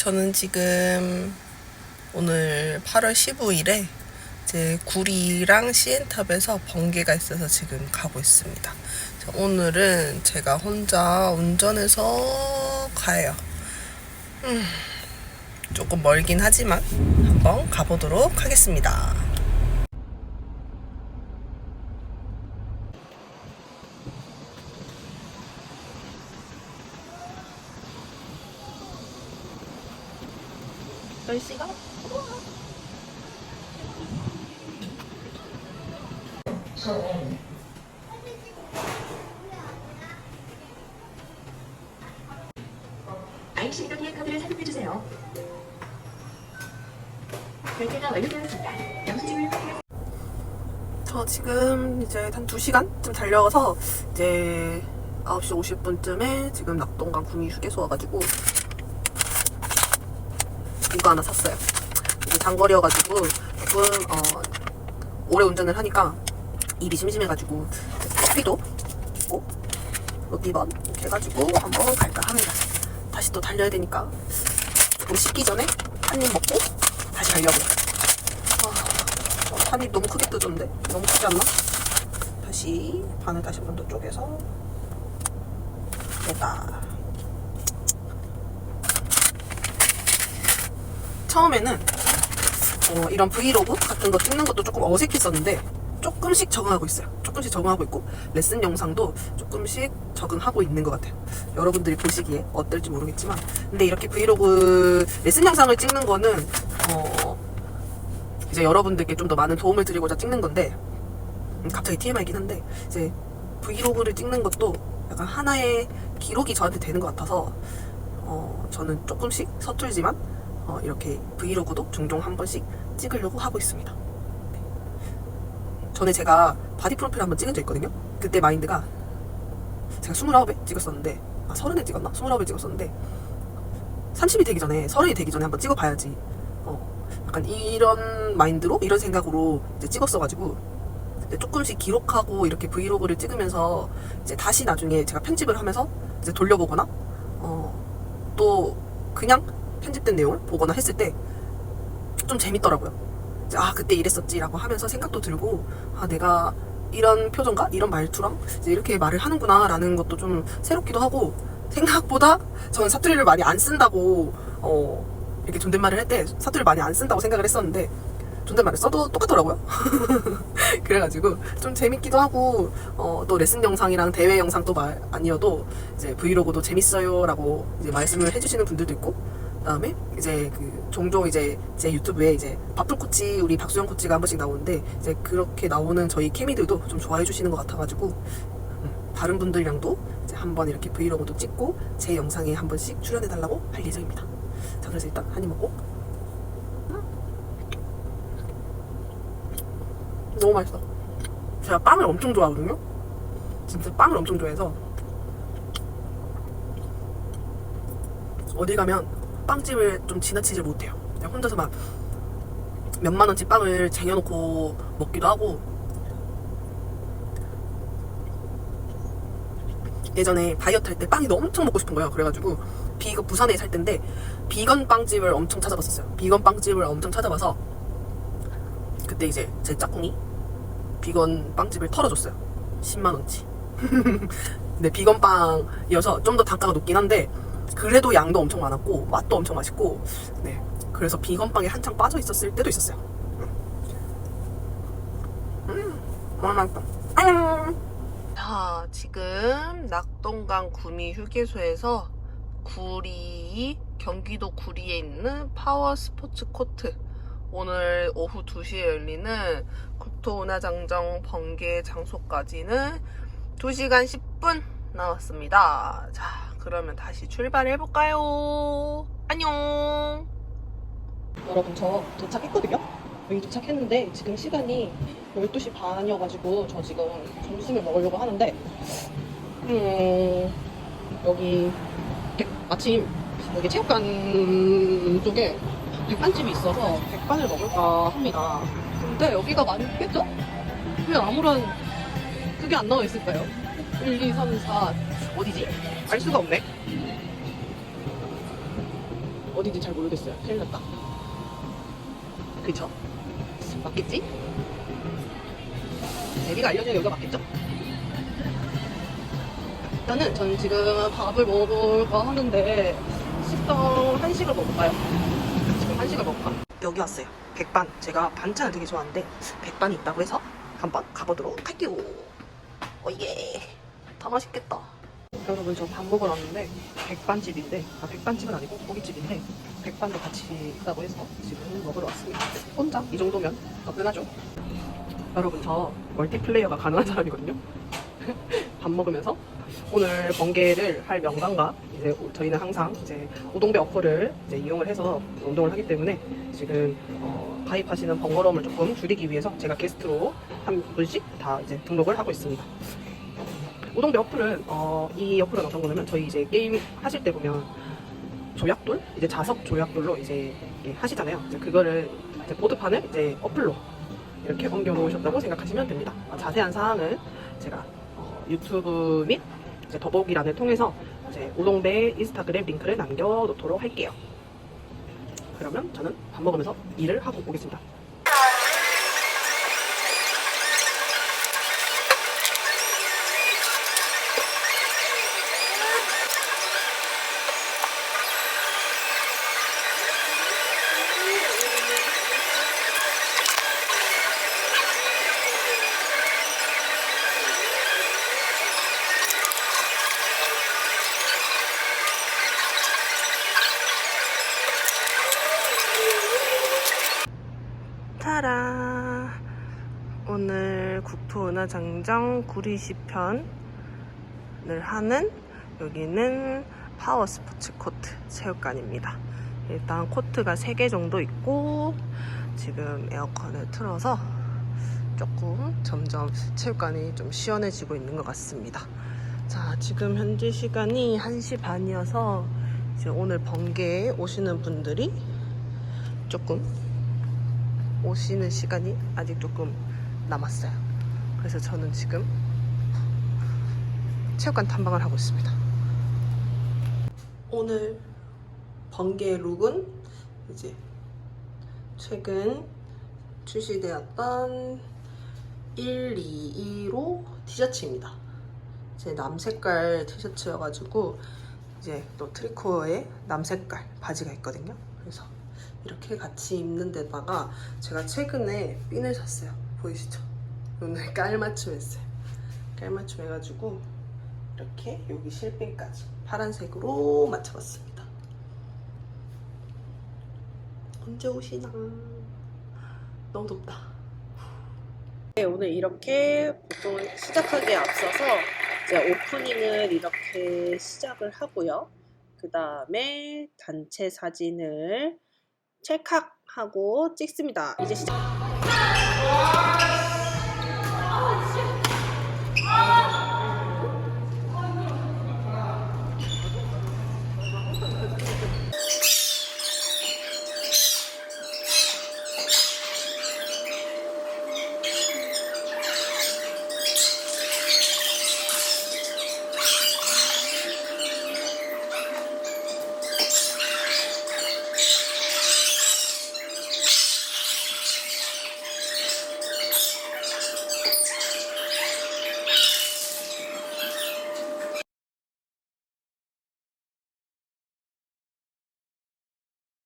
저는 지금 오늘 8월 15일에 이제 구리랑 시엔탑에서 번개가 있어서 지금 가고 있습니다. 자, 오늘은 제가 혼자 운전해서 가요. 음, 조금 멀긴 하지만 한번 가보도록 하겠습니다. 날씨가 ICW의 카드를 삽입해주세요. 결제가 완료되었습니다. 영수증을 확인하세요. 저 지금 이제 한 2시간쯤 달려가서 이제 9시 50분쯤에 지금 낙동강 구미 휴게소 와가지고 이거 하나 샀어요. 이게 장거리여가지고 조금 어, 오래 운전을 하니까 입이 심심해가지고 커피도 있고 롯디번 이렇게 해가지고 한번 갈까 합니다. 다시 또 달려야 되니까 조금 씻기 전에 한 입 먹고 다시 가려고요. 판이 너무 크게 뜯었는데 너무 크지 않나? 다시 반을 다시 더 쪼개서 됐다 처음에는 어, 이런 브이로그 같은 거 찍는 것도 조금 어색했었는데 조금씩 적응하고 있어요. 조금씩 적응하고 있고 레슨 영상도 조금씩 적응하고 있는 것 같아요. 여러분들이 보시기에 어떨지 모르겠지만. 근데 이렇게 브이로그 레슨 영상을 찍는 거는 어, 이제 여러분들께 좀 더 많은 도움을 드리고자 찍는 건데 음, 갑자기 TMI이긴 한데 이제 브이로그를 찍는 것도 약간 하나의 기록이 저한테 되는 것 같아서 어, 저는 조금씩 서툴지만 어, 이렇게 브이로그도 종종 한 번씩 찍으려고 하고 있습니다. 전에 제가 바디 프로필 한번 찍은 적 있거든요. 그때 마인드가 제가 29에 찍었었는데 아 30에 찍었나? 29에 찍었었는데 30이 되기 전에 30이 되기 전에 한번 찍어봐야지 어, 약간 이런 마인드로 이런 생각으로 이제 찍었어가지고 이제 조금씩 기록하고 이렇게 브이로그를 찍으면서 이제 다시 나중에 제가 편집을 하면서 이제 돌려보거나 어, 또 그냥 편집된 내용을 보거나 했을 때 좀 재밌더라고요. 아 그때 이랬었지라고 하면서 생각도 들고 아 내가 이런 표정과 이런 말투랑 이제 이렇게 말을 하는구나라는 것도 좀 새롭기도 하고 생각보다 저는 사투리를 많이 안 쓴다고 어 이렇게 존댓말을 할 때 사투리를 많이 안 쓴다고 생각을 했었는데 존댓말을 써도 똑같더라고요. 그래가지고 좀 재밌기도 하고 어, 또 레슨 영상이랑 대회 영상 또말 아니어도 이제 브이로그도 재밌어요라고 이제 말씀을 해주시는 분들도 있고 그다음에 이제 그 종종 이제 제 유튜브에 이제 바풀 코치 우리 박수영 코치가 한 번씩 나오는데 이제 그렇게 나오는 저희 케미들도 좀 좋아해 주시는 것 같아가지고 음, 다른 분들이랑도 이제 한번 이렇게 브이로그도 찍고 제 영상에 한 번씩 출연해 달라고 할 예정입니다. 자 그래서 일단 한 입 먹고 너무 맛있어. 제가 빵을 엄청 좋아하거든요. 진짜 빵을 엄청 좋아해서 어디 가면 빵집을 좀 지나치질 못해요. 그냥 혼자서 막 몇만 원치 빵을 쟁여놓고 먹기도 하고 예전에 다이어트 할 때 빵이 너무 엄청 먹고 싶은 거예요. 그래가지고 비건 부산에 살 때인데 비건 빵집을 엄청 찾아봤었어요. 비건 빵집을 엄청 찾아봐서 그때 이제 제 짝꿍이 비건 빵집을 털어줬어요. 10만 원치. 근데 비건 빵이어서 좀 더 단가가 높긴 한데 그래도 양도 엄청 많았고 맛도 엄청 맛있고 네 그래서 비건 빵에 한창 빠져 있었을 때도 있었어요. 음, 너무 맛있다. 안녕. 자 지금 낙동강 구미 휴게소에서 구리 경기도 구리에 있는 파워 스포츠 코트 오늘 오후 2시에 열리는 국토운하장정 번개 장소까지는 2시간 10분 남았습니다. 자, 그러면 다시 출발해 볼까요? 안녕. 여러분 저 도착했거든요. 여기 도착했는데 지금 시간이 12시 반이어가지고 저 지금 점심을 먹으려고 하는데 음, 여기 마침 여기 체육관 쪽에 백반집이 있어서 백반을 먹을까 합니다. 근데 여기가 많겠죠? 왜 아무런 그게 안 나와 있을까요? 1, 2, 3, 4 어디지? 알 수가 없네. 어딘지 잘 모르겠어요. 큰일 났다. 그쵸? 맞겠지? 제리가 알려준 여기가 맞겠죠? 일단은 전 지금 밥을 먹을까 하는데 식당 한식을 먹을까요? 지금 한식을 먹을까? 여기 왔어요. 백반. 제가 반찬을 되게 좋아하는데 백반이 있다고 해서 한번 가보도록 할게요. 오예. 다 맛있겠다. 여러분 저밥 먹으러 왔는데 백반집인데 아 백반집은 아니고 고깃집인데 백반도 같이 있다고 해서 지금 먹으러 왔습니다. 혼자 이 정도면 가능하죠? 여러분 저 멀티플레이어가 가능한 사람이거든요. 밥 먹으면서 오늘 번개를 할 명단과 이제 저희는 항상 이제 우동배 어플을 이제 이용을 해서 운동을 하기 때문에 지금 어, 가입하시는 번거로움을 조금 줄이기 위해서 제가 게스트로 한 분씩 다 이제 등록을 하고 있습니다. 우동배 어플은 어, 이 어플은 어떤 거냐면 저희 이제 게임 하실 때 보면 조약돌 이제 자석 조약돌로 이제 이렇게 하시잖아요. 이제 그거를 이제 보드판을 이제 어플로 이렇게 옮겨 놓으셨다고 생각하시면 됩니다. 어, 자세한 사항은 제가 어, 유튜브 및 이제 더보기란을 통해서 이제 우동배 인스타그램 링크를 남겨놓도록 할게요. 그러면 저는 밥 먹으면서 일을 하고 오겠습니다. 타라 국토은하장정 구리시편을 하는 여기는 파워 스포츠 코트 체육관입니다 일단 코트가 3개 정도 있고 지금 에어컨을 틀어서 조금 점점 체육관이 좀 시원해지고 있는 것 같습니다 자 지금 현재 시간이 1시 반이어서 이제 오늘 번개에 오시는 분들이 조금 오시는 시간이 아직 조금 남았어요. 그래서 저는 지금 체육관 탐방을 하고 있습니다. 오늘 번개 룩은 이제 최근 출시되었던 122로 티셔츠입니다. 제 남색깔 티셔츠여가지고 이제 또 트리코어에 남색깔 바지가 있거든요. 그래서 이렇게 같이 입는 데다가 제가 최근에 핀을 샀어요. 보이시죠? 오늘 깔맞춤 했어요. 깔맞춤 해가지고 이렇게 여기 실핀까지 파란색으로 맞춰봤습니다. 언제 오시나? 너무 덥다. 네, 오늘 이렇게 보통 시작하기에 앞서서 이제 오프닝을 이렇게 시작을 하고요. 그 다음에 단체 사진을 찰칵하고 찍습니다. 이제 시작.